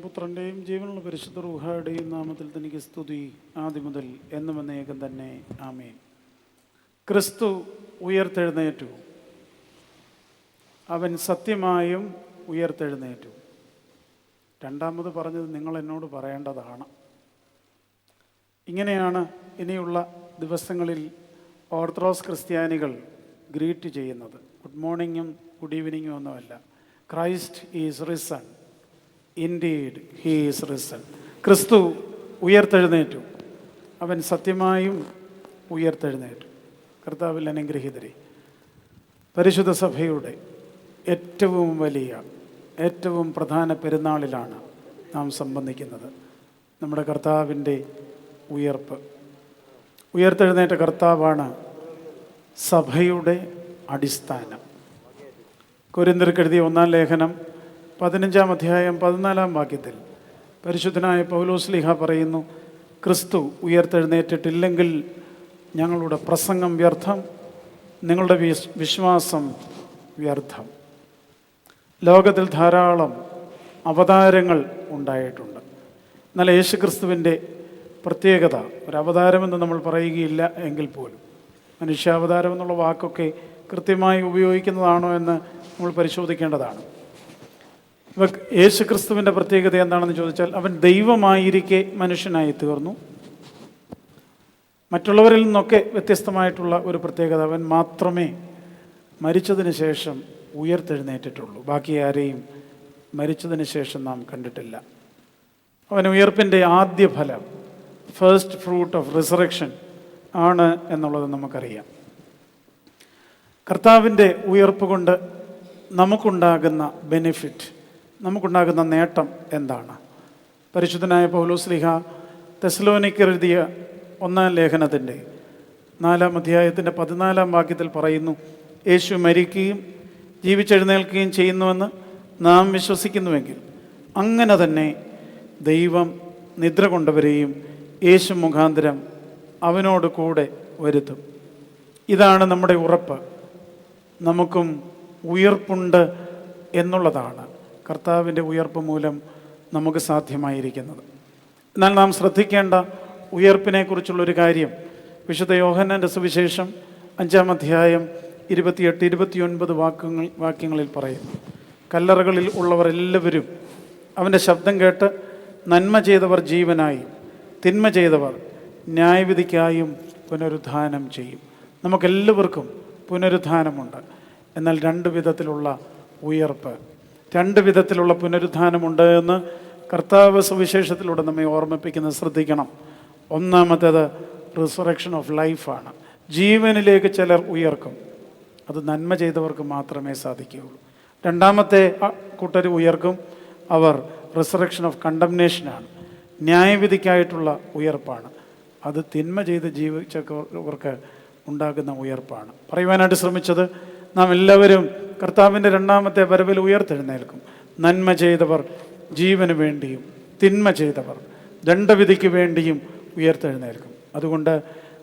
പുത്രന്റെയും ജീവനുള്ള പരിശുദ്ധ റൂഹായുടെയും നാമത്തിൽ തനിക്ക് സ്തുതി ആദ്യം മുതൽ എന്നും എന്നേകം തന്നെ. ആമേൻ. ക്രിസ്തു ഉയർത്തെഴുന്നേറ്റു. അവൻ സത്യമായും ഉയർത്തെഴുന്നേറ്റു. രണ്ടാമത് പറഞ്ഞത് നിങ്ങൾ എന്നോട് പറയേണ്ടതാണ്. ഇങ്ങനെയാണ് ഇനിയുള്ള ദിവസങ്ങളിൽ ഓർത്തഡോക്സ് ക്രിസ്ത്യാനികൾ ഗ്രീറ്റ് ചെയ്യുന്നത്. ഗുഡ് മോർണിംഗും ഗുഡ് ഈവനിങ്ങും ഒന്നുമല്ല. Christ is risen. Indeed he's risen ക്രിസ്തു ഉയർത്തെഴുന്നേറ്റു. അവൻ സത്യമായും ഉയർത്തെഴുന്നേറ്റു. കർത്താവിൽ അനുഗ്രഹീതരെ പരിശുദ്ധ സഭയുടെ ഏറ്റവും വലിയ ഏറ്റവും പ്രധാന പെരുന്നാളിലാണ് നാം സംബന്ധിക്കുന്നത്. നമ്മുടെ കർത്താവിന്റെ ഉയർപ്പ്. ഉയർത്തെഴുന്നേറ്റ കർത്താവാണ് സഭയുടെ അടിസ്ഥാനം. കുരിന്തിർക്കെഴുതിയ ഒന്നാം ലേഖനം പതിനഞ്ചാം അധ്യായം പതിനാലാം വാക്യത്തിൽ പരിശുദ്ധനായ പൗലോസ്ലിഹ പറയുന്നു ക്രിസ്തു ഉയർത്തെഴുന്നേറ്റിട്ടില്ലെങ്കിൽ ഞങ്ങളുടെ പ്രസംഗം വ്യർത്ഥം നിങ്ങളുടെ വിസ്- വിശ്വാസം വ്യർത്ഥം. ലോകത്തിൽ ധാരാളം അവതാരങ്ങൾ ഉണ്ടായിട്ടുണ്ട്. എന്നാൽ യേശു ക്രിസ്തുവിന്റെ പ്രത്യേകത ഒരു അവതാരമെന്ന് നമ്മൾ പറയുകയില്ല എങ്കിൽ പോലും മനുഷ്യാവതാരം എന്നുള്ള വാക്കൊക്കെ കൃത്യമായി ഉപയോഗിക്കുന്നതാണോ എന്ന് നമ്മൾ പരിശോധിക്കേണ്ടതാണ്. ഇവ യേശുക്രിസ്തുവിന്റെ പ്രത്യേകത എന്താണെന്ന് ചോദിച്ചാൽ അവൻ ദൈവമായിരിക്കെ മനുഷ്യനായി തീർന്നു. മറ്റുള്ളവരിൽ നിന്നൊക്കെ വ്യത്യസ്തമായിട്ടുള്ള ഒരു പ്രത്യേകത അവൻ മാത്രമേ മരിച്ചതിന് ശേഷം ഉയർത്തെഴുന്നേറ്റിട്ടുള്ളൂ. ബാക്കി ആരെയും മരിച്ചതിന് ശേഷം നാം കണ്ടിട്ടില്ല. അവൻ ഉയർപ്പിന്റെ ആദ്യ ഫലം ഫസ്റ്റ് ഫ്രൂട്ട് ഓഫ് റിസറക്ഷൻ ആണ് എന്നുള്ളത് നമുക്കറിയാം. കർത്താവിന്റെ ഉയർപ്പ് കൊണ്ട് നമുക്കുണ്ടാകുന്ന ബെനിഫിറ്റ് നമുക്കുണ്ടാകുന്ന നേട്ടം എന്താണ്? പരിശുദ്ധനായ പൗലോസ്ലിഹ തെസ്ലോനിക്ക് എഴുതിയ ഒന്നാം ലേഖനത്തിന്റെ നാലാം അധ്യായത്തിന്റെ പതിനാലാം വാക്യത്തിൽ പറയുന്നു യേശു മരിക്കുകയും ജീവിച്ചെഴുന്നേൽക്കുകയും ചെയ്യുന്നുവെന്ന് നാം വിശ്വസിക്കുന്നുവെങ്കിൽ അങ്ങനെ തന്നെ ദൈവം നിദ്ര കൊണ്ടവരെയും യേശു മുഖാന്തരം അവനോട് കൂടെ വരുത്തും. ഇതാണ് നമ്മുടെ ഉറപ്പ്. നമുക്കും ഉയർപ്പുണ്ട് എന്നുള്ളതാണ്. കർത്താവിന്റെ ഉയർപ്പ് മൂലം നമുക്ക് സാധ്യമായിരിക്കുന്നത്. എന്നാൽ നാം ശ്രദ്ധിക്കേണ്ട ഉയർപ്പിനെക്കുറിച്ചുള്ളൊരു കാര്യം വിശുദ്ധ യോഹന്നാന്റെ സുവിശേഷം അഞ്ചാം അധ്യായം ഇരുപത്തിയെട്ട് ഇരുപത്തിയൊൻപത് വാക്യങ്ങൾ വാക്യങ്ങളിൽ പറയുന്നു. കല്ലറകളിൽ ഉള്ളവർ എല്ലാവരും അവന്റെ ശബ്ദം കേട്ട് നന്മ ചെയ്തവർ ജീവനായി തിന്മ ചെയ്തവർ ന്യായവിധിക്കായും പുനരുദ്ധാനം ചെയ്യും. നമുക്കെല്ലാവർക്കും പുനരുദ്ധാനമുണ്ട് എന്നാൽ രണ്ട് വിധത്തിലുള്ള ഉയർപ്പ് രണ്ട് വിധത്തിലുള്ള പുനരുദ്ധാനമുണ്ട് എന്ന് കർത്താവ് സുവിശേഷത്തിലൂടെ നമ്മെ ഓർമ്മിപ്പിക്കുന്നത് ശ്രദ്ധിക്കണം. ഒന്നാമത്തേത് റിസറക്ഷൻ ഓഫ് ലൈഫാണ് ജീവനിലേക്ക് ചിലർ ഉയർക്കും. അത് നന്മ ചെയ്തവർക്ക് മാത്രമേ സാധിക്കുകയുള്ളൂ. രണ്ടാമത്തെ കൂട്ടർ ഉയർക്കും. അവർ റിസറക്ഷൻ ഓഫ് കണ്ടംനേഷനാണ് ന്യായവിധിക്കായിട്ടുള്ള ഉയർപ്പാണ്. അത് തിന്മ ചെയ്ത് ജീവിച്ചവർക്ക് ഉണ്ടാകുന്ന ഉയർപ്പാണ്. പറയുവാനായിട്ട് ശ്രമിച്ചത് നാം എല്ലാവരും കർത്താവിന്റെ രണ്ടാമത്തെ വരവിൽ ഉയർത്തെഴുന്നേൽക്കും. നന്മ ചെയ്തവർ ജീവന് വേണ്ടിയും തിന്മ ചെയ്തവർ ദണ്ഡവിധിക്ക് വേണ്ടിയും ഉയർത്തെഴുന്നേൽക്കും. അതുകൊണ്ട്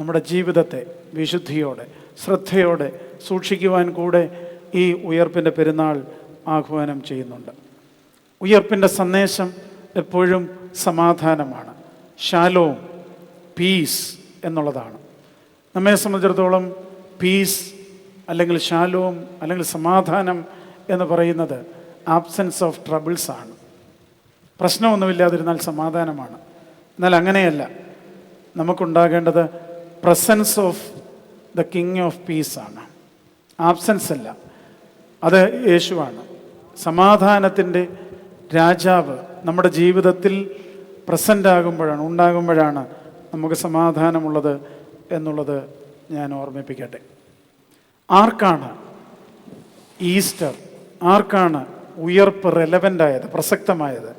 നമ്മുടെ ജീവിതത്തെ വിശുദ്ധിയോടെ ശ്രദ്ധയോടെ സൂക്ഷിക്കുവാൻ കൂടെ ഈ ഉയർപ്പിന്റെ പെരുന്നാൾ ആഹ്വാനം ചെയ്യുന്നുണ്ട്. ഉയർപ്പിന്റെ സന്ദേശം എപ്പോഴും സമാധാനമാണ്. ശാലവും പീസ് എന്നുള്ളതാണ്. നമ്മെ സംബന്ധിച്ചിടത്തോളം പീസ് അല്ലെങ്കിൽ ശാലോം അല്ലെങ്കിൽ സമാധാനം എന്ന് പറയുന്നത് ആബ്സെൻസ് ഓഫ് ട്രബിൾസ് ആണ്. പ്രശ്നമൊന്നുമില്ലാതിരുന്നാൽ സമാധാനമാണ്. എന്നാൽ അങ്ങനെയല്ല. നമുക്കുണ്ടാകേണ്ടത് presence of the king of peace ആണ്. ആബ്സെൻസ് അല്ല. അത് യേശുവാണ്. സമാധാനത്തിന്റെ രാജാവ് നമ്മുടെ ജീവിതത്തിൽ പ്രസന്റ് ആകുമ്പോഴാണ് ഉണ്ടാകുമ്പോഴാണ് നമുക്ക് സമാധാനമുള്ളത് എന്നുള്ളത് ഞാൻ ഓർമ്മിപ്പിക്കട്ടെ. ആർക്കാണ് ഈസ്റ്റർ ആർക്കാണ് ഉയർപ്പ് റെലവന്റ് ആയത് പ്രസക്തമായത്?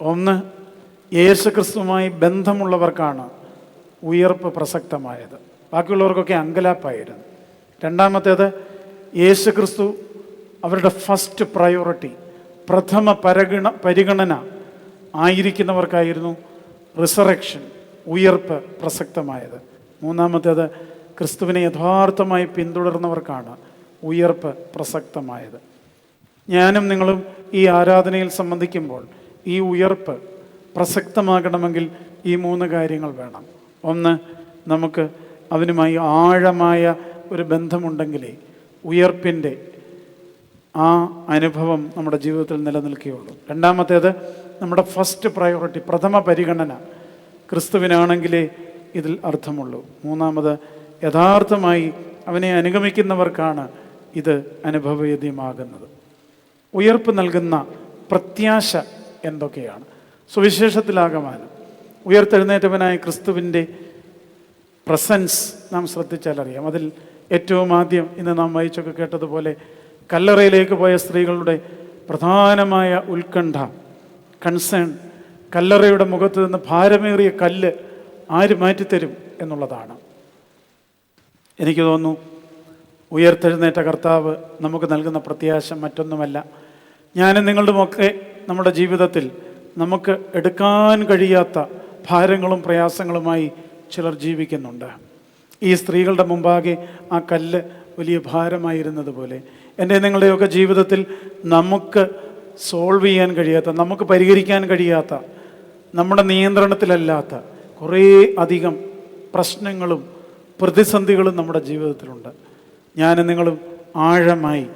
ഒന്ന് യേശുക്രിസ്തുവുമായി ബന്ധമുള്ളവർക്കാണ് ഉയർപ്പ് പ്രസക്തമായത്. ബാക്കിയുള്ളവർക്കൊക്കെ അങ്കലാപ്പായിരുന്നു. രണ്ടാമത്തേത് യേശുക്രിസ്തു അവരുടെ ഫസ്റ്റ് പ്രയോറിറ്റി പ്രഥമ പരഗണ പരിഗണന ആയിരിക്കുന്നവർക്കായിരുന്നു റിസറക്ഷൻ ഉയർപ്പ് പ്രസക്തമായത്. മൂന്നാമത്തേത് ക്രിസ്തുവിനെ യഥാർത്ഥമായി പിന്തുടർന്നവർക്കാണ് ഉയർപ്പ് പ്രസക്തമായത്. ഞാനും നിങ്ങളും ഈ ആരാധനയിൽ സംബന്ധിക്കുമ്പോൾ ഈ ഉയർപ്പ് പ്രസക്തമാകണമെങ്കിൽ ഈ മൂന്ന് കാര്യങ്ങൾ വേണം. ഒന്ന് നമുക്ക് അവനുമായി ആഴമായ ഒരു ബന്ധമുണ്ടെങ്കിലേ ഉയർപ്പിന്റെ ആ അനുഭവം നമ്മുടെ ജീവിതത്തിൽ നിലനിൽക്കുകയുള്ളൂ. രണ്ടാമത്തേത് നമ്മുടെ ഫസ്റ്റ് പ്രയോറിറ്റി പ്രഥമ പരിഗണന ക്രിസ്തുവിനാണെങ്കിലേ ഇതിൽ അർത്ഥമുള്ളൂ. മൂന്നാമത് യഥാർത്ഥമായി അവനെ അനുഗമിക്കുന്നവർക്കാണ് ഇത് അനുഭവവേദ്യമാകുന്നത്. ഉയർപ്പ് നൽകുന്ന പ്രത്യാശ എന്തൊക്കെയാണ്? സുവിശേഷത്തിലാകമാനം. ഉയർത്തെഴുന്നേറ്റവനായ ക്രിസ്തുവിന്റെ പ്രസൻസ് നാം ശ്രദ്ധിച്ചാൽ അറിയാം. അതിൽ ഏറ്റവും ആദ്യം ഇന്ന് നാം വായിച്ചൊക്കെ കേട്ടതുപോലെ കല്ലറയിലേക്ക് പോയ സ്ത്രീകളുടെ പ്രധാനമായ ഉത്കണ്ഠ കൺസേൺ കല്ലറയുടെ മുഖത്ത് നിന്ന് ഭാരമേറിയ കല്ല് ആര് മാറ്റിത്തരും എന്നുള്ളതാണ്. എനിക്ക് തോന്നുന്നു ഉയർത്തെഴുന്നേറ്റ കർത്താവ് നമുക്ക് നൽകുന്ന പ്രത്യാശ മറ്റൊന്നുമല്ല. ഞാനും നിങ്ങളുടെ നമ്മുടെ ജീവിതത്തിൽ നമുക്ക് എടുക്കാൻ കഴിയാത്ത ഭാരങ്ങളും പ്രയാസങ്ങളുമായി ചിലർ ജീവിക്കുന്നുണ്ട്. ഈ സ്ത്രീകളുടെ മുമ്പാകെ ആ കല്ല് വലിയ ഭാരമായിരുന്നത് പോലെ എന്റെ നിങ്ങളുടെയൊക്കെ ജീവിതത്തിൽ നമുക്ക് സോൾവ് ചെയ്യാൻ കഴിയാത്ത നമുക്ക് പരിഹരിക്കാൻ കഴിയാത്ത നമ്മുടെ നിയന്ത്രണത്തിലല്ലാത്ത കുറേ അധികം പ്രശ്നങ്ങളും പ്രതിസന്ധികളും നമ്മുടെ ജീവിതത്തിലുണ്ട്. ഞാൻ നിങ്ങളും ആഴമായി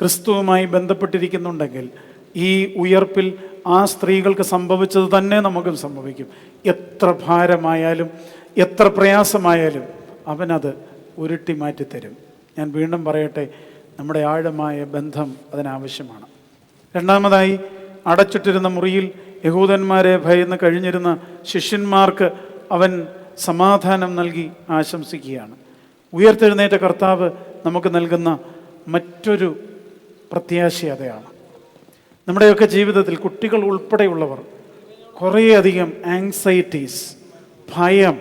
ക്രിസ്തുവുമായി ബന്ധപ്പെട്ടിരിക്കുന്നുണ്ടെങ്കിൽ ഈ ഉയർപ്പിൽ ആ സ്ത്രീകൾക്ക് സംഭവിച്ചത് തന്നെ നമുക്കും സംഭവിക്കും. എത്ര ഭാരമായാലും എത്ര പ്രയാസമായാലും അവനത് ഉരുട്ടി മാറ്റിത്തരും. ഞാൻ വീണ്ടും പറയട്ടെ നമ്മുടെ ആഴമായ ബന്ധം അതിനാവശ്യമാണ്. രണ്ടാമതായി അടച്ചിട്ടിരുന്ന മുറിയിൽ യഹൂദന്മാരെ ഭയന്ന് കഴിഞ്ഞിരുന്ന ശിഷ്യന്മാർക്ക് അവൻ സമാധാനം നൽകി ആശംസിക്കുകയാണ്. ഉയർത്തെഴുന്നേറ്റ കർത്താവ് നമുക്ക് നൽകുന്ന മറ്റൊരു പ്രത്യാശ അതാണ് നമ്മുടെയൊക്കെ ജീവിതത്തിൽ കുട്ടികൾ ഉൾപ്പെടെയുള്ളവർ കുറേയധികം ആങ്സൈറ്റീസ് ഭയം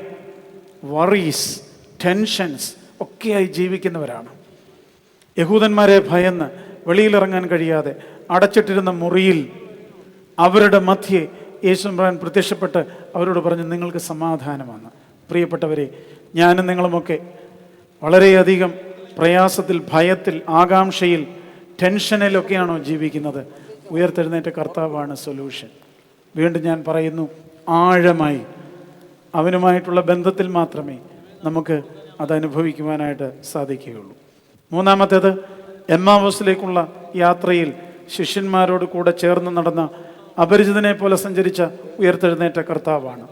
വറീസ് ടെൻഷൻസ് ഒക്കെയായി ജീവിക്കുന്നവരാണ്. യഹൂദന്മാരെ ഭയന്ന് വെളിയിലിറങ്ങാൻ കഴിയാതെ അടച്ചിട്ടിരുന്ന മുറിയിൽ അവരുടെ മധ്യേ യേശുബ്രാൻ പ്രത്യക്ഷപ്പെട്ട് അവരോട് പറഞ്ഞു നിങ്ങൾക്ക് സമാധാനമാണ്. പ്രിയപ്പെട്ടവരെ ഞാനും നിങ്ങളുമൊക്കെ വളരെയധികം പ്രയാസത്തിൽ ഭയത്തിൽ ആകാംക്ഷയിൽ ടെൻഷനിലൊക്കെയാണോ ജീവിക്കുന്നത്? ഉയർത്തെഴുന്നേറ്റ കർത്താവാണ് സൊല്യൂഷൻ. വീണ്ടും ഞാൻ പറയുന്നു ആഴമായി. അവനുമായിട്ടുള്ള ബന്ധത്തിൽ മാത്രമേ നമുക്ക് അത് അനുഭവിക്കുവാനായിട്ട് സാധിക്കുകയുള്ളൂ. മൂന്നാമത്തേത് എം എമ്മാവോസിലേക്കുള്ള യാത്രയിൽ ശിഷ്യന്മാരോട് കൂടെ ചേർന്ന് നടന്ന അപരിചിതനെ പോലെ സഞ്ചരിച്ച ഉയർത്തെഴുന്നേറ്റ കർത്താവാണ്.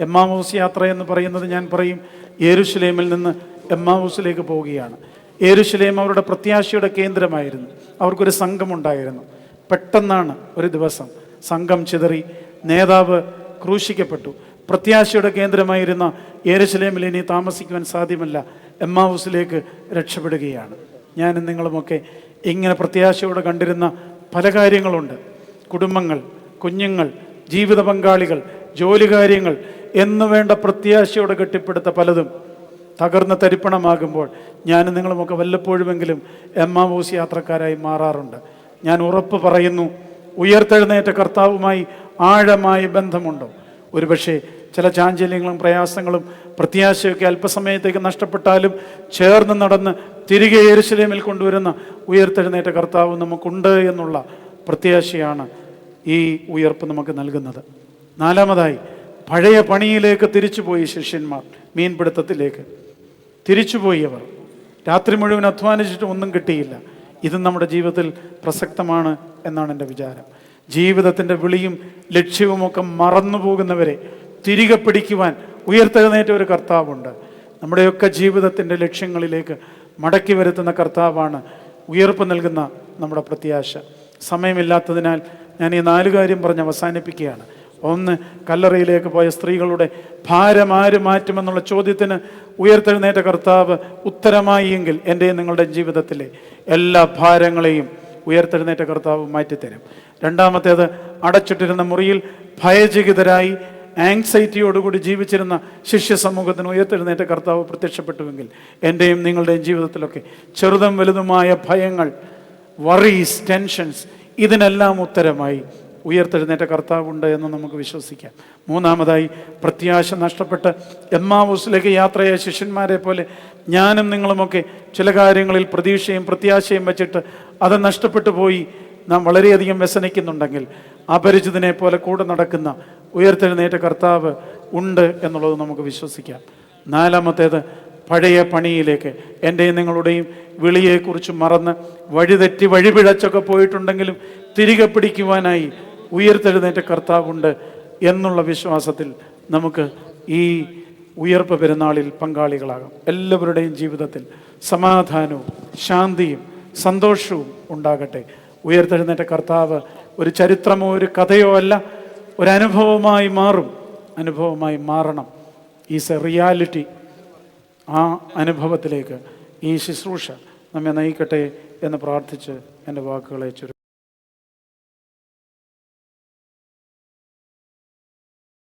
എമ്മാവൂസ് യാത്ര എന്ന് പറയുന്നത് ഞാൻ പറയും യേരുഷലേമിൽ നിന്ന് എമ്മാവൂസിലേക്ക് പോവുകയാണ്. യേരുഷലേം അവരുടെ പ്രത്യാശയുടെ കേന്ദ്രമായിരുന്നു. അവർക്കൊരു സംഘമുണ്ടായിരുന്നു. പെട്ടെന്നാണ് ഒരു ദിവസം സംഘം ചിതറി നേതാവ് ക്രൂശിക്കപ്പെട്ടു. പ്രത്യാശയുടെ കേന്ദ്രമായിരുന്ന യേരുശലേമിൽ ഇനി താമസിക്കുവാൻ സാധ്യമല്ല. എമ്മാവൂസിലേക്ക് രക്ഷപ്പെടുകയാണ്. ഞാനും നിങ്ങളുമൊക്കെ ഇങ്ങനെ പ്രത്യാശയോടെ കണ്ടിരുന്ന പല കാര്യങ്ങളുണ്ട്. കുടുംബങ്ങൾ കുഞ്ഞുങ്ങൾ ജീവിത പങ്കാളികൾ ജോലി കാര്യങ്ങൾ എന്നു വേണ്ട പ്രത്യാശയോടെ കെട്ടിപ്പടുത്ത പലതും തകർന്ന് തരിപ്പണമാകുമ്പോൾ ഞാൻ നിങ്ങളുമൊക്കെ വല്ലപ്പോഴുമെങ്കിലും എമ്മാവൂസ് യാത്രക്കാരായി മാറാറുണ്ട്. ഞാൻ ഉറപ്പ് പറയുന്നു ഉയർത്തെഴുന്നേറ്റ കർത്താവുമായി ആഴമായ ബന്ധമുണ്ടോ? ഒരുപക്ഷെ ചില ചാഞ്ചല്യങ്ങളും പ്രയാസങ്ങളും പ്രത്യാശയൊക്കെ അല്പസമയത്തേക്ക് നഷ്ടപ്പെട്ടാലും ചേർന്ന് നടന്ന് തിരികെ യെരുശലേമിൽ കൊണ്ടുവരുന്ന ഉയർത്തെഴുന്നേറ്റ കർത്താവ് നമുക്കുണ്ട് എന്നുള്ള പ്രത്യാശയാണ് ഈ ഉയർപ്പ് നമുക്ക് നൽകുന്നത്. നാലാമതായി പഴയ പണിയിലേക്ക് തിരിച്ചുപോയി ശിഷ്യന്മാർ മീൻപിടുത്തത്തിലേക്ക്. തിരിച്ചുപോയി അവർ. രാത്രി മുഴുവൻ അധ്വാനിച്ചിട്ട് ഒന്നും കിട്ടിയില്ല. ഇത് നമ്മുടെ ജീവിതത്തിൽ പ്രസക്തമാണ് എന്നാണ് എന്റെ വിചാരം. ജീവിതത്തിന്റെ വിളിയും ലക്ഷ്യവുമൊക്കെ മറന്നു പോകുന്നവരെ തിരികെ പിടിക്കുവാൻ ഉയർത്തെഴുന്നേറ്റ ഒരു കർത്താവുണ്ട്. നമ്മുടെയൊക്കെ ജീവിതത്തിന്റെ ലക്ഷ്യങ്ങളിലേക്ക് മടക്കി വരുത്തുന്ന കർത്താവാണ് ഉയർപ്പ് നൽകുന്ന നമ്മുടെ പ്രത്യാശ. സമയമില്ലാത്തതിനാൽ ഞാൻ ഈ നാല് കാര്യം പറഞ്ഞ് അവസാനിപ്പിക്കുകയാണ്. ഒന്ന് കല്ലറയിലേക്ക് പോയ സ്ത്രീകളുടെ ഭാരം ആര് മാറ്റുമെന്നുള്ള ചോദ്യത്തിന് ഉയർത്തെഴുന്നേറ്റ കർത്താവ് ഉത്തരമായി എങ്കിൽ എന്റെ നിങ്ങളുടെ ജീവിതത്തിലെ എല്ലാ ഭാരങ്ങളെയും ഉയർത്തെഴുന്നേറ്റ കർത്താവ് മാറ്റിത്തരും. രണ്ടാമത്തേത് അടച്ചിട്ടിരുന്ന മുറിയിൽ ഭയചകിതരായി ആങ്സൈറ്റിയോടുകൂടി ജീവിച്ചിരുന്ന ശിഷ്യ സമൂഹത്തിന് ഉയർത്തെഴുന്നേറ്റ കർത്താവ് പ്രത്യക്ഷപ്പെട്ടുവെങ്കിൽ എന്റെയും നിങ്ങളുടെയും ജീവിതത്തിലൊക്കെ ചെറുതും വലുതുമായ ഭയങ്ങൾ വറീസ് ടെൻഷൻസ് ഇതിനെല്ലാം ഉത്തരമായി ഉയർത്തെഴുന്നേറ്റ കർത്താവുണ്ട് എന്ന് നമുക്ക് വിശ്വസിക്കാം. മൂന്നാമതായി പ്രത്യാശ നഷ്ടപ്പെട്ട് എമ്മാവൂസിലേക്ക് യാത്രയായ ശിഷ്യന്മാരെ പോലെ ഞാനും നിങ്ങളുമൊക്കെ ചില കാര്യങ്ങളിൽ പ്രതീക്ഷയും പ്രത്യാശയും വെച്ചിട്ട് അത് നഷ്ടപ്പെട്ടു പോയി നാം വളരെയധികം വ്യസനിക്കുന്നുണ്ടെങ്കിൽ അപരിചിതനെ പോലെ കൂടെ നടക്കുന്ന ഉയർത്തെഴുന്നേറ്റ കർത്താവ് ഉണ്ട് എന്നുള്ളത് നമുക്ക് വിശ്വസിക്കാം. നാലാമത്തേത് പഴയ പണിയിലേക്ക് എന്റെയും നിങ്ങളുടെയും വിളിയെക്കുറിച്ച് മറന്ന് വഴിതെറ്റി വഴിപിഴച്ചൊക്കെ പോയിട്ടുണ്ടെങ്കിലും തിരികെ പിടിക്കുവാനായി ഉയർത്തെഴുന്നേറ്റ കർത്താവുണ്ട് എന്നുള്ള വിശ്വാസത്തിൽ നമുക്ക് ഈ ഉയർപ്പ് പെരുന്നാളിൽ പങ്കാളികളാകാം. എല്ലാവരുടെയും ജീവിതത്തിൽ സമാധാനവും ശാന്തിയും സന്തോഷവും ഉണ്ടാകട്ടെ. ഉയർത്തെഴുന്നേറ്റ കർത്താവ് ഒരു ചരിത്രമോ ഒരു കഥയോ അല്ല ഒരനുഭവമായി മാറും. അനുഭവമായി മാറണം. Is a reality. ആ അനുഭവത്തിലേക്ക് ഈ ശുശ്രൂഷ നമ്മെ നയിക്കട്ടെ എന്ന് പ്രാർത്ഥിച്ച് എന്റെ വാക്കുകളെ ചുരുക്കും.